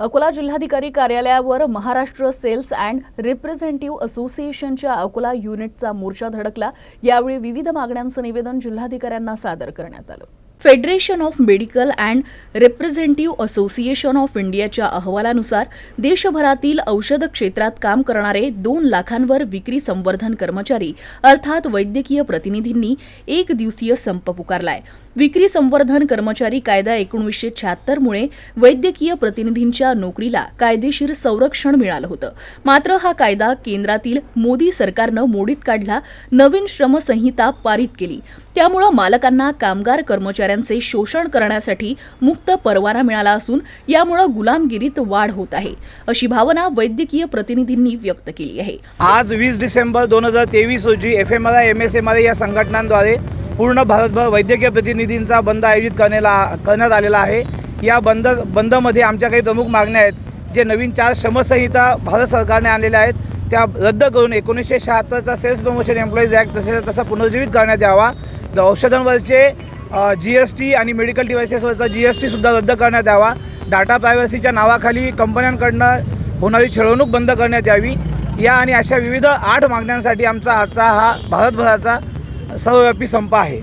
अकोला जिल्हाधिकारी कार्यालयावर Maharashtra cells and representative असोसिएशनच्या अकोला युनिटचा मोर्चा धडकला. यावेळी विविध मागण्यांचं निवेदन जिल्हाधिकाऱ्यांना सादर करण्यात आलं. Federation of medical and representative association of इंडियाच्या अहवालानुसार देशभरातील औषध क्षेत्रात काम करणारे दोन लाखांवर विक्री संवर्धन कर्मचारी अर्थात वैद्यकीय प्रतिनिधींनी एक दिवसीय संप पुकारलाय. विक्री संवर्धन कर्मचारी कायदा एकोणीसशे शहात्तरमुळे वैद्यकीय प्रतिनिधींच्या नोकरीला कायदेशीर संरक्षण मिळालं होतं. मात्र हा कायदा केंद्रातील मोदी सरकारनं मोडीत काढला नवीन श्रमसंहिता पारित केली. त्यामुळं मालकांना कामगार कर्मचारी शेतकऱ्यांचे शोषण करण्यासाठी मुक्त परवाना मिळाला असून यामुळं गुलामगिरीत वाढ होत आहे अशी भावना वैद्यकीय प्रतिनिधींनी व्यक्त केली आहे. आज वीस डिसेंबर दोन हजार तेवीस रोजी F M R I M S M R I या संघटनांद्वारे पूर्ण भारतभर वैद्यकीय प्रतिनिधींचा बंद आयोजित करण्याला करण्यात आलेला आहे. या बंद बंदमध्ये आमच्या काही प्रमुख मागण्या आहेत जे नवीन चार श्रमसंहिता भारत सरकारने आणलेल्या आहेत. त्या रद्द करून एकोणीसशे शहात्तरचा सेल्स प्रमोशन एम्प्लॉईज ॲक्ट तसे तसा पुनर्जीवित करण्यात यावा. औषधांवरचे जी एस टी आणि मेडिकल डिव्हायसेसवरचा जी एस टीसुद्धा रद्द करण्यात यावा. डाटा प्रायव्हसीच्या नावाखाली कंपन्यांकडनं होणारी छळवणूक बंद करण्यात यावी. या आणि अशा विविध आठ मागण्यांसाठी आमचा आजचा हा भारतभराचा सर्वव्यापी संप आहे.